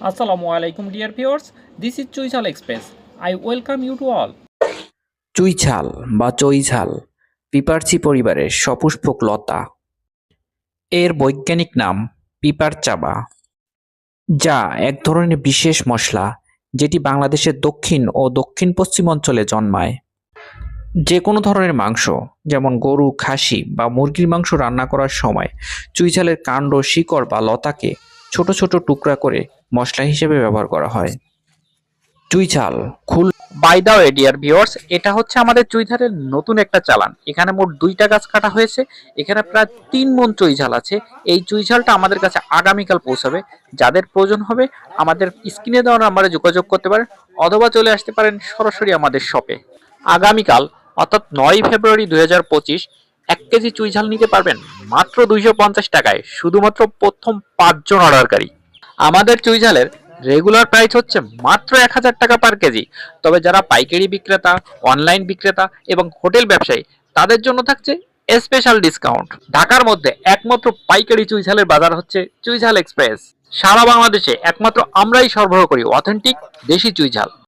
Assalamu আলাইকুম, dear viewers. This is Chuichal Express. I welcome you to all. চুইঝাল বা চইঝাল পিপারচি পরিবারের সপুষ্পক লতা এর বৈজ্ঞানিক নাম পিপার চাবা যা এক ধরনের বিশেষ মশলা যেটি বাংলাদেশের দক্ষিণ ও দক্ষিণ পশ্চিম অঞ্চলে জন্মায় যে কোনো ধরনের মাংস, যেমন গরু, খাসি বা মুরগির মাংস রান্না করার সময় চুইঝালের কাণ্ড, শিকড় বা লতাকে ছোট ছোট টুকরা করে মশলা হিসেবে ব্যবহার করা হয়। চুইঝাল খুল by the way dear viewers এটা হচ্ছে আমাদের চুইঝালের নতুন একটা চালান। এখানে মোট দুইটা গাছ কাটা হয়েছে। এখানে প্রায় তিন মন চুইঝাল আছে। এই চুইঝালটা আমাদের কাছে আগামীকাল পৌঁছাবে। যাদের প্রয়োজন হবে, আমাদের স্ক্রিনে দেওয়ার নাম্বারে যোগাযোগ করতে পারেন অথবা চলে আসতে পারেন সরাসরি আমাদের শপে। আগামীকাল, অর্থাৎ নয় ফেব্রুয়ারি দুই এক কেজি চুইঝাল নিতে পারবেন? মাত্র দুইশো পঞ্চাশ টাকায়, শুধুমাত্র প্রথম পাঁচজন অর্ডারকারী। আমাদের চুইঝালের রেগুলার প্রাইস হচ্ছে মাত্র এক হাজার টাকা পার কেজি। তবে যারা পাইকারি বিক্রেতা, অনলাইন বিক্রেতা এবং হোটেল ব্যবসায়ী, তাদের জন্য থাকছে স্পেশাল ডিসকাউন্ট। ঢাকার মধ্যে একমাত্র পাইকারি চুইঝালের বাজার হচ্ছে চুইঝাল এক্সপ্রেস। সারা বাংলাদেশে একমাত্র আমরাই সরবরাহ করি অথেন্টিক দেশি চুইঝাল।